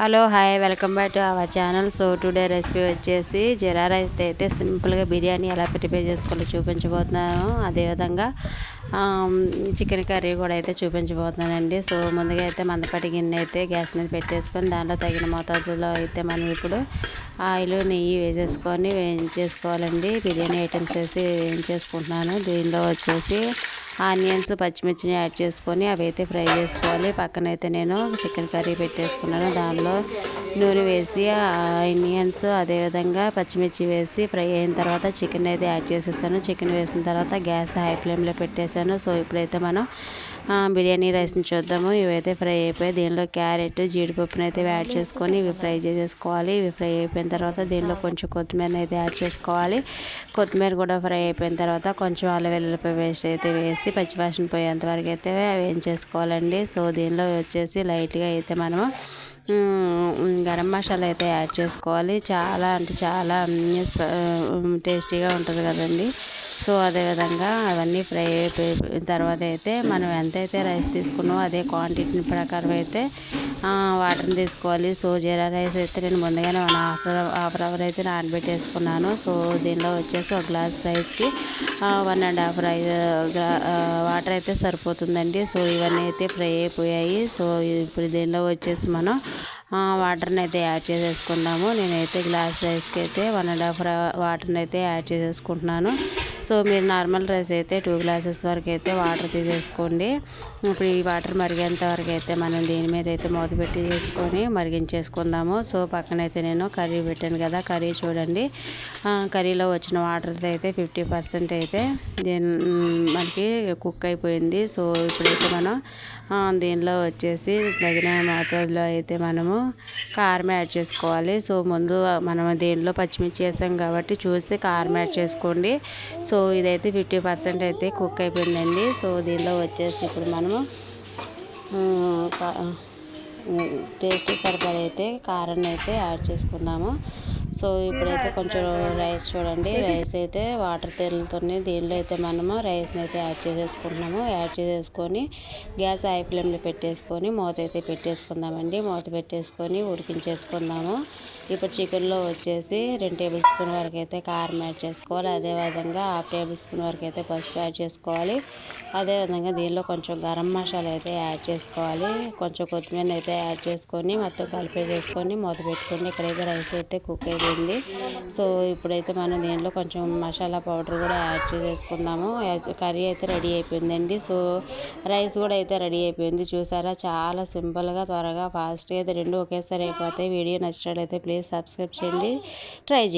Hello hi welcome back to our channel. So today recipe వచ్చేసి jeera rice అయితే సింపుల్గా బిర్యానీ ఎలా ప్రిపేర్ చేసుకోవాలో చూపించబోతున్నాను. అదేవిధంగా చికెన్ కర్రీ కూడా అయితే చూపించబోతున్నానండి. సో ముందుగా అయితే మందపాటి గిన్నె అయితే గ్యాస్ మీద పెట్టేసుకొని దాంట్లో తగిన మోతాదులో అయితే మనం ఇప్పుడు ఆయిల్ నెయ్యి వేసేసుకొని వేయించేసుకోవాలండి. బిర్యానీ ఐటమ్స్ వేసి వేయించేసుకుంటున్నాను. దీనిలో వచ్చేసి ఆనియన్స్ పచ్చిమిర్చిని యాడ్ చేసుకొని అవి అయితే ఫ్రై చేసుకోవాలి. పక్కన అయితే నేను చికెన్ కర్రీ పెట్టేసుకున్నాను. దానిలో నూనె వేసి ఆనియన్స్ అదేవిధంగా పచ్చిమిర్చి వేసి ఫ్రై అయిన తర్వాత చికెన్ అయితే యాడ్ చేసేసాను. చికెన్ వేసిన తర్వాత గ్యాస్ హై ఫ్లేమ్లో పెట్టేశాను సో ఇప్పుడైతే మనం బిర్యానీ రైస్ని చూద్దాము. ఇవైతే ఫ్రై అయిపోయి దీనిలో క్యారెట్ జీడిపప్పుని అయితే యాడ్ చేసుకొని ఇవి ఫ్రై చేసేసుకోవాలి. ఇవి ఫ్రై అయిపోయిన తర్వాత దీనిలో కొంచెం కొత్తిమీర అయితే యాడ్ చేసుకోవాలి. కొత్తిమీర కూడా ఫ్రై అయిపోయిన తర్వాత కొంచెం అల్ల వెల్లుల్లిపాయ వేస్ట్ అయితే వేసి పచ్చివాసన పోయేంత వరకు అయితే వేయించేసుకోవాలండి. సో దీనిలో వచ్చేసి లైట్గా అయితే మనము గరం మసాలా అయితే యాడ్ చేసుకోవాలి. చాలా అంటే చాలా టేస్టీగా ఉంటుంది కదండి. సో అదేవిధంగా అవన్నీ ఫ్రై అయిపోయిన తర్వాత అయితే మనం ఎంతైతే రైస్ తీసుకున్నామో అదే క్వాంటిటీ ప్రకారం అయితే వాటర్ని తీసుకోవాలి. సో జీరా రైస్ అయితే నేను ముందుగానే వన్ హాఫ్ హాఫ్ అవర్ అయితే నానబెట్టేసుకున్నాను. సో దీనిలో వచ్చేసి ఒక గ్లాస్ రైస్కి one and half rice water అయితే సరిపోతుందండి. సో ఇవన్నీ అయితే ఫ్రై అయిపోయాయి. సో ఇప్పుడు దీనిలో వచ్చేసి మనం వాటర్ని అయితే యాడ్ చేసేసుకున్నాము నేనైతే గ్లాస్ రైస్కి అయితే వన్ అండ్ హాఫ్ వాటర్ని అయితే యాడ్ చేసేసుకుంటున్నాను. సో మీరు నార్మల్ రైస్ అయితే టూ గ్లాసెస్ వరకు అయితే వాటర్ తీసేసుకోండి. ఇప్పుడు ఈ వాటర్ మరిగేంత వరకు అయితే మనం దీని మీద అయితే మూత పెట్టి చేసుకొని మరిగించేసుకుందాము. సో పక్కన అయితే నేను కర్రీ పెట్టాను కదా కర్రీ చూడండి. కర్రీలో వచ్చిన వాటర్ అయితే ఫిఫ్టీ పర్సెంట్ అయితే దీని మనకి కుక్ అయిపోయింది. సో ఇప్పుడైతే మనం దీనిలో వచ్చేసి తగిన మోతాదులో అయితే మనము కారం యాడ్ చేసుకోవాలి. సో ముందు మనం దీనిలో పచ్చిమిర్చి వేసాం కాబట్టి చూసి కారం యాడ్ చేసుకోండి. సో సో ఇదైతే ఫిఫ్టీ పర్సెంట్ అయితే కుక్ అయిపోయిందండి. సో దీనిలో వచ్చేసి ఇప్పుడు మనము టేస్ట్ సరిపడైతే కారం అయితే యాడ్ చేసుకుందాము. సో ఇప్పుడైతే కొంచెం రైస్ చూడండి. రైస్ అయితే వాటర్ తేలుతుంది దీనిలో అయితే మనము రైస్ని అయితే యాడ్ చేసేసుకుంటున్నాము. యాడ్ చేసేసుకొని గ్యాస్ హై ఫ్లేమ్లో పెట్టేసుకొని మూత అయితే పెట్టేసుకుందామండి. మూత పెట్టేసుకొని ఉడికించేసుకుందాము. ఇప్పుడు చికెన్లో వచ్చేసి రెండు టేబుల్ స్పూన్ వరకు అయితే కారం యాడ్ చేసుకోవాలి. అదేవిధంగా హాఫ్ టేబుల్ స్పూన్ వరకు అయితే పసుపు యాడ్ చేసుకోవాలి. అదేవిధంగా దీనిలో కొంచెం గరం మసాలా అయితే యాడ్ చేసుకోవాలి. కొంచెం కొత్తిమీర అయితే యాడ్ చేసుకొని మొత్తం కలిపేసేసుకొని మూత పెట్టుకొని ఇక్కడైతే రైస్ అయితే కుక్ అయిపోయింది. సో ఇప్పుడైతే మనం దీనిలో కొంచెం మసాలా పౌడర్ కూడా యాడ్ చేసేసుకుందాము కర్రీ అయితే రెడీ అయిపోయిందండి. సో రైస్ కూడా అయితే రెడీ అయిపోయింది. చూసారా? చాలా సింపుల్గా త్వరగా ఫాస్ట్గా అయితే రెండు ఒకేసారి అయిపోతాయి. వీడియో నచ్చినట్లయితే ప్లీజ్ సబ్స్క్రైబ్ చేయండి. ట్రై చేయండి.